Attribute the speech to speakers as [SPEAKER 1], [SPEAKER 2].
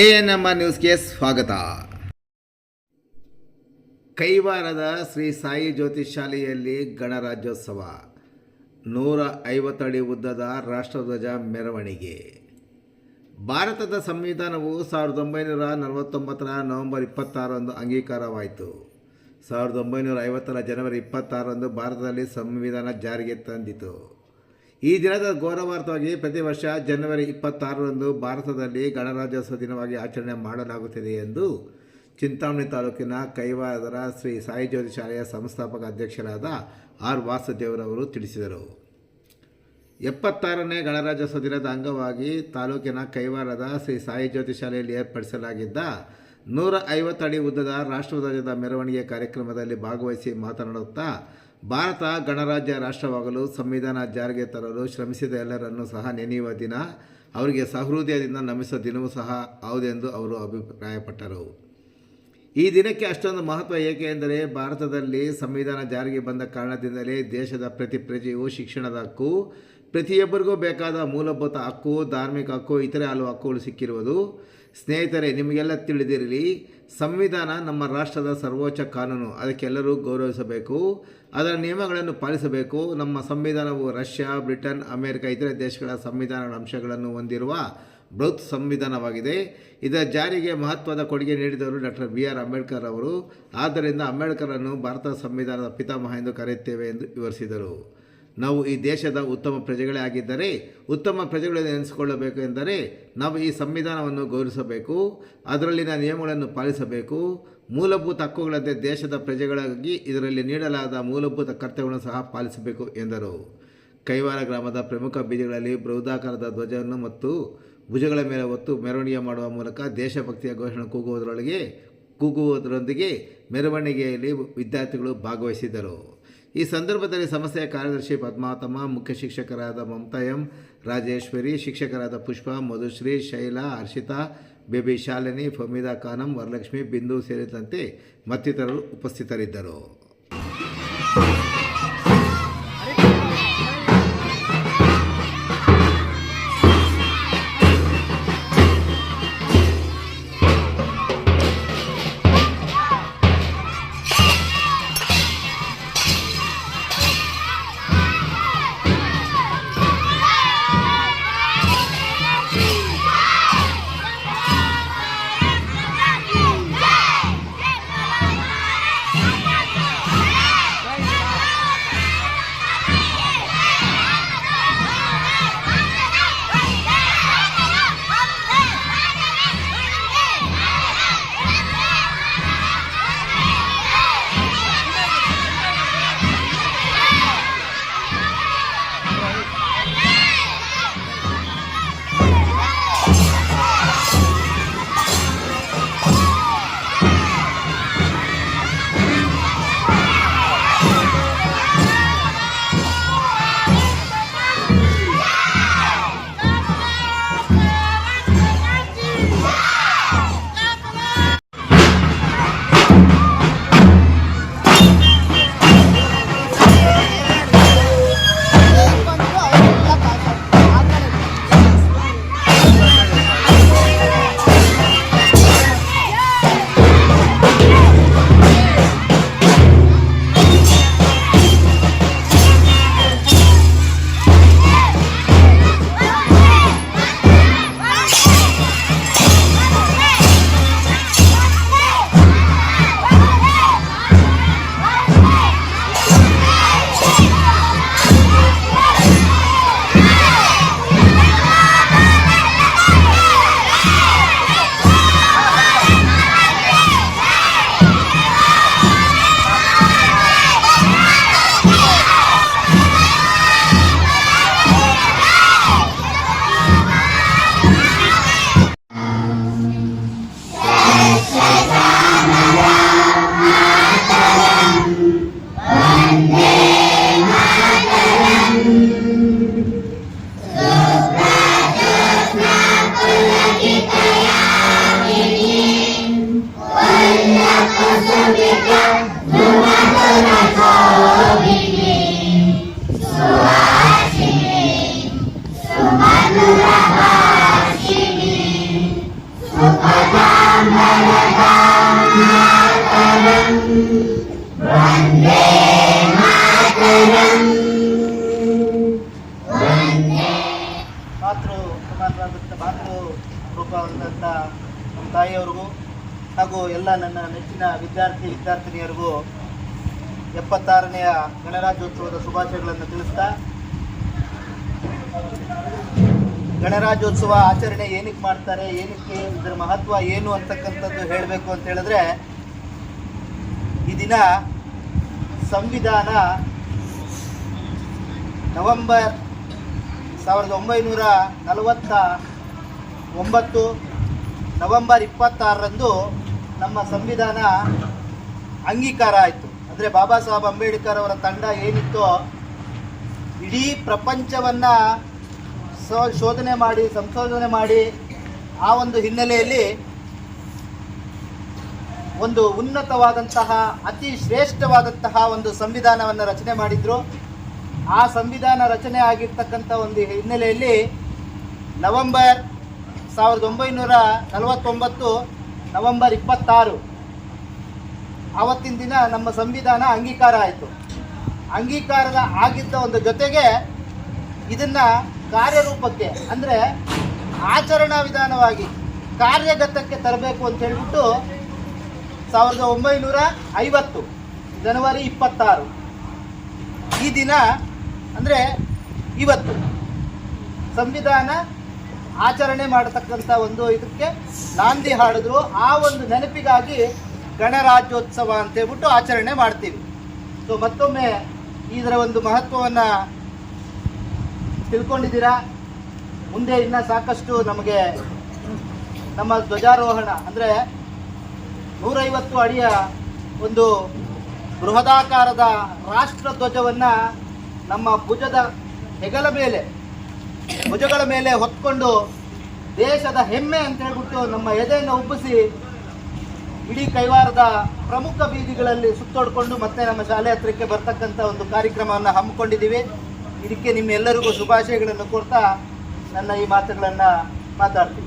[SPEAKER 1] A N M R ನ್ಯೂಸ್ಗೆ ಸ್ವಾಗತ. ಕೈವಾರದ ಶ್ರೀ ಸಾಯಿ ಜ್ಯೋತಿಷ್ ಶಾಲೆಯಲ್ಲಿ ಗಣರಾಜ್ಯೋತ್ಸವ. ನೂರ ಐವತ್ತಡಿ ಉದ್ದದ ರಾಷ್ಟ್ರಧ್ವಜ ಮೆರವಣಿಗೆ. ಭಾರತದ ಸಂವಿಧಾನವು ಸಾವಿರದ ಒಂಬೈನೂರ ನಲವತ್ತೊಂಬತ್ತರ ನವೆಂಬರ್ ಇಪ್ಪತ್ತಾರರಂದು ಅಂಗೀಕಾರವಾಯಿತು. ಸಾವಿರದ ಒಂಬೈನೂರ ಐವತ್ತರ ಜನವರಿ ಇಪ್ಪತ್ತಾರರಂದು ಭಾರತದಲ್ಲಿ ಸಂವಿಧಾನ ಜಾರಿಗೆ ತಂದಿತು. ಈ ದಿನದ ಗೌರವಾರ್ಥವಾಗಿ ಪ್ರತಿ ವರ್ಷ ಜನವರಿ ಇಪ್ಪತ್ತಾರರಂದು ಭಾರತದಲ್ಲಿ ಗಣರಾಜ್ಯೋತ್ಸವ ದಿನವಾಗಿ ಆಚರಣೆ ಮಾಡಲಾಗುತ್ತಿದೆ ಎಂದು ಚಿಂತಾಮಣಿ ತಾಲೂಕಿನ ಕೈವಾರದ ಶ್ರೀ ಸಾಯಿ ಜ್ಯೋತಿ ಶಾಲೆಯ ಸಂಸ್ಥಾಪಕ ಅಧ್ಯಕ್ಷರಾದ ಆರ್ ವಾಸುದೇವರವರು ತಿಳಿಸಿದರು. ಎಪ್ಪತ್ತಾರನೇ ಗಣರಾಜ್ಯೋತ್ಸವ ದಿನದ ಅಂಗವಾಗಿ ತಾಲೂಕಿನ ಕೈವಾರದ ಶ್ರೀ ಸಾಯಿ ಜ್ಯೋತಿ ಶಾಲೆಯಲ್ಲಿ ಏರ್ಪಡಿಸಲಾಗಿದ್ದ ನೂರ ಐವತ್ತು ಅಡಿ ಉದ್ದದ ರಾಷ್ಟ್ರಧ್ವಜದ ಮೆರವಣಿಗೆ ಕಾರ್ಯಕ್ರಮದಲ್ಲಿ ಭಾಗವಹಿಸಿ ಮಾತನಾಡುತ್ತಾ ಭಾರತ ಗಣರಾಜ್ಯ ರಾಷ್ಟ್ರವಾಗಲು ಸಂವಿಧಾನ ಜಾರಿಗೆ ತರಲು ಶ್ರಮಿಸಿದ ಎಲ್ಲರನ್ನೂ ಸಹ ನೆನೆಯುವ ದಿನ. ಅವರಿಗೆ ಸಹೃದಯದಿಂದ ನಮಿಸುವ ದಿನವೂ ಸಹ ಹೌದೆಂದು ಅವರು ಅಭಿಪ್ರಾಯಪಟ್ಟರು. ಈ ದಿನಕ್ಕೆ ಅಷ್ಟೊಂದು ಮಹತ್ವ ಏಕೆ ಎಂದರೆ ಭಾರತದಲ್ಲಿ ಸಂವಿಧಾನ ಜಾರಿಗೆ ಬಂದ ಕಾರಣದಿಂದಲೇ ದೇಶದ ಪ್ರತಿ ಪ್ರಜೆಯು ಶಿಕ್ಷಣದ ಹಕ್ಕು, ಪ್ರತಿಯೊಬ್ಬರಿಗೂ ಬೇಕಾದ ಮೂಲಭೂತ ಹಕ್ಕು, ಧಾರ್ಮಿಕ ಹಕ್ಕು, ಇತರೆ ಹಲವು ಹಕ್ಕುಗಳು ಸಿಕ್ಕಿರುವುದು. ಸ್ನೇಹಿತರೆ, ನಿಮಗೆಲ್ಲ ತಿಳಿದಿರಲಿ ಸಂವಿಧಾನ ನಮ್ಮ ರಾಷ್ಟ್ರದ ಸರ್ವೋಚ್ಚ ಕಾನೂನು. ಅದಕ್ಕೆಲ್ಲರೂ ಗೌರವಿಸಬೇಕು. ಅದರ ನಿಯಮಗಳನ್ನು ಪಾಲಿಸಬೇಕು. ನಮ್ಮ ಸಂವಿಧಾನವು ರಷ್ಯಾ, ಬ್ರಿಟನ್, ಅಮೆರಿಕ ಇತರ ದೇಶಗಳ ಸಂವಿಧಾನಗಳ ಅಂಶಗಳನ್ನು ಹೊಂದಿರುವ ಬೃಹತ್ ಸಂವಿಧಾನವಾಗಿದೆ. ಇದರ ಜಾರಿಗೆ ಮಹತ್ವದ ಕೊಡುಗೆ ನೀಡಿದವರು ಡಾಕ್ಟರ್ ಬಿ ಆರ್ ಅಂಬೇಡ್ಕರ್ ಅವರು. ಆದ್ದರಿಂದ ಅಂಬೇಡ್ಕರನ್ನು ಭಾರತ ಸಂವಿಧಾನದ ಪಿತಾಮಹ ಎಂದು ಕರೆಯುತ್ತೇವೆ ಎಂದು ವಿವರಿಸಿದರು. ನಾವು ಈ ದೇಶದ ಉತ್ತಮ ಪ್ರಜೆಗಳೇ ಆಗಿದ್ದರೆ, ಉತ್ತಮ ಪ್ರಜೆಗಳನ್ನು ನೆನೆಸಿಕೊಳ್ಳಬೇಕು ಎಂದರೆ ನಾವು ಈ ಸಂವಿಧಾನವನ್ನು ಗೌರವಿಸಬೇಕು, ಅದರಲ್ಲಿನ ನಿಯಮಗಳನ್ನು ಪಾಲಿಸಬೇಕು. ಮೂಲಭೂತ ಹಕ್ಕುಗಳಂತೆ ದೇಶದ ಪ್ರಜೆಗಳಾಗಿ ಇದರಲ್ಲಿ ನೀಡಲಾದ ಮೂಲಭೂತ ಕರ್ತವ್ಯಗಳನ್ನು ಸಹ ಪಾಲಿಸಬೇಕು ಎಂದರು. ಕೈವಾರ ಗ್ರಾಮದ ಪ್ರಮುಖ ಬೀದಿಗಳಲ್ಲಿ ಬೃಹದಾಕಾರದ ಧ್ವಜವನ್ನು ಮತ್ತು ಭುಜಗಳ ಮೇಲೆ ಹೊತ್ತು ಮೆರವಣಿಗೆ ಮಾಡುವ ಮೂಲಕ ದೇಶಭಕ್ತಿಯ ಘೋಷಣೆ ಕೂಗುವುದರೊಳಗೆ ಕೂಗುವುದರೊಂದಿಗೆ ಮೆರವಣಿಗೆಯಲ್ಲಿ ವಿದ್ಯಾರ್ಥಿಗಳು ಭಾಗವಹಿಸಿದ್ದರು. ಈ ಸಂದರ್ಭದಲ್ಲಿ ಸಂಸ್ಥೆಯ ಕಾರ್ಯದರ್ಶಿ ಪದ್ಮಾತಮ ಮುಖ್ಯ ಶಿಕ್ಷಕರಾದ ಮಮತಾ ಎಂ ರಾಜೇಶ್ವರಿ, ಶಿಕ್ಷಕರಾದ ಪುಷ್ಪ, ಮಧುಶ್ರೀ, ಶೈಲಾ, ಹರ್ಷಿತಾ, ಬೇಬಿ ಶಾಲಿನಿ, ಫಮೀದಾ ಖಾನಂ, ವರಲಕ್ಷ್ಮಿ, ಬಿಂದು ಸೇರಿದಂತೆ ಮತ್ತಿತರರು ಉಪಸ್ಥಿತರಿದ್ದರು.
[SPEAKER 2] ಹಾಗೂ ಎಲ್ಲ ನನ್ನ ನೆಚ್ಚಿನ ವಿದ್ಯಾರ್ಥಿ, ವಿದ್ಯಾರ್ಥಿನಿಯರಿಗೂ ಎಪ್ಪತ್ತಾರನೆಯ ಗಣರಾಜ್ಯೋತ್ಸವದ ಶುಭಾಶಯಗಳನ್ನು ತಿಳಿಸ್ತಾ, ಗಣರಾಜ್ಯೋತ್ಸವ ಆಚರಣೆ ಏನಕ್ಕೆ ಮಾಡ್ತಾರೆ, ಏನಕ್ಕೆ, ಇದರ ಮಹತ್ವ ಏನು ಅಂತಕ್ಕಂಥದ್ದು ಹೇಳಬೇಕು ಅಂತ ಹೇಳಿದ್ರೆ, ಈ ದಿನ ಸಂವಿಧಾನ ನವೆಂಬರ್ ಸಾವಿರದ ಒಂಬೈನೂರ ನಲವತ್ತ ಒಂಬತ್ತು ನವೆಂಬರ್ ಇಪ್ಪತ್ತಾರರಂದು ನಮ್ಮ ಸಂವಿಧಾನ ಅಂಗೀಕಾರ ಆಯಿತು. ಅಂದರೆ ಬಾಬಾ ಸಾಹೇಬ್ ಅಂಬೇಡ್ಕರ್ ಅವರ ತಂಡ ಏನಿತ್ತೋ ಇಡೀ ಪ್ರಪಂಚವನ್ನು ಶೋಧನೆ ಮಾಡಿ, ಸಂಶೋಧನೆ ಮಾಡಿ ಆ ಒಂದು ಹಿನ್ನೆಲೆಯಲ್ಲಿ ಒಂದು ಉನ್ನತವಾದಂತಹ, ಅತಿ ಶ್ರೇಷ್ಠವಾದಂತಹ ಒಂದು ಸಂವಿಧಾನವನ್ನು ರಚನೆ ಮಾಡಿದ್ರು. ಆ ಸಂವಿಧಾನ ರಚನೆ ಆಗಿರ್ತಕ್ಕಂಥ ಒಂದು ಹಿನ್ನೆಲೆಯಲ್ಲಿ ನವೆಂಬರ್ ಸಾವಿರದ ಒಂಬೈನೂರ ನಲವತ್ತೊಂಬತ್ತು ನವೆಂಬರ್ ಇಪ್ಪತ್ತಾರು. ಆವತ್ತಿನ ದಿನ ನಮ್ಮ ಸಂವಿಧಾನ ಅಂಗೀಕಾರ ಆಯಿತು. ಅಂಗೀಕಾರದ ಆಗಿದ್ದ ಒಂದು ಜೊತೆಗೆ ಇದನ್ನು ಕಾರ್ಯರೂಪಕ್ಕೆ ಅಂದರೆ ಆಚರಣಾ ವಿಧಾನವಾಗಿ ಕಾರ್ಯಗತಕ್ಕೆ ತರಬೇಕು ಅಂತ ಹೇಳ್ಬಿಟ್ಟು ಸಾವಿರದ ಒಂಬೈನೂರ ಐವತ್ತು, ಜನವರಿ ಇಪ್ಪತ್ತಾರು. ಈ ದಿನ ಅಂದರೆ ಇವತ್ತು. ಸಂವಿಧಾನ ಆಚರಣೆ ಮಾಡತಕ್ಕಂಥ ಒಂದು ಇದಕ್ಕೆ ನಾಂದಿ ಹಾಡಿದ್ರು. ಆ ಒಂದು ನೆನಪಿಗಾಗಿ ಗಣರಾಜ್ಯೋತ್ಸವ ಅಂತ ಹೇಳ್ಬಿಟ್ಟು ಆಚರಣೆ ಮಾಡ್ತೀವಿ. ಸೊ ಮತ್ತೊಮ್ಮೆ ಇದರ ಒಂದು ಮಹತ್ವವನ್ನು ತಿಳ್ಕೊಂಡಿದ್ದೀರಾ? ಮುಂದೆ ಇನ್ನೂ ಸಾಕಷ್ಟು ನಮಗೆ ನಮ್ಮ ಧ್ವಜಾರೋಹಣ ಅಂದರೆ ನೂರೈವತ್ತು ಅಡಿಯ ಒಂದು ಬೃಹದಾಕಾರದ ರಾಷ್ಟ್ರ ಧ್ವಜವನ್ನು ನಮ್ಮ ಭುಜದ ಹೆಗಲ ಮೇಲೆ ಭುಜಗಳ ಮೇಲೆ ಹೊತ್ಕೊಂಡು ದೇಶದ ಹೆಮ್ಮೆ ಅಂತ ಹೇಳ್ಬಿಟ್ಟು ನಮ್ಮ ಎದೆಯನ್ನು ಉಬ್ಬಿಸಿ ಇಡೀ ಕೈವಾರದ ಪ್ರಮುಖ ಬೀದಿಗಳಲ್ಲಿ ಸುತ್ತೋಡ್ಕೊಂಡು ಮತ್ತೆ ನಮ್ಮ ಶಾಲೆ ಹತ್ರಕ್ಕೆ ಬರ್ತಕ್ಕಂಥ ಒಂದು ಕಾರ್ಯಕ್ರಮವನ್ನು ಹಮ್ಮಿಕೊಂಡಿದ್ದೀವಿ. ಇದಕ್ಕೆ ನಿಮ್ಮೆಲ್ಲರಿಗೂ ಶುಭಾಶಯಗಳನ್ನು ಕೊಡ್ತಾ ನನ್ನ ಈ ಮಾತುಗಳನ್ನು ಮಾತಾಡ್ತೀನಿ.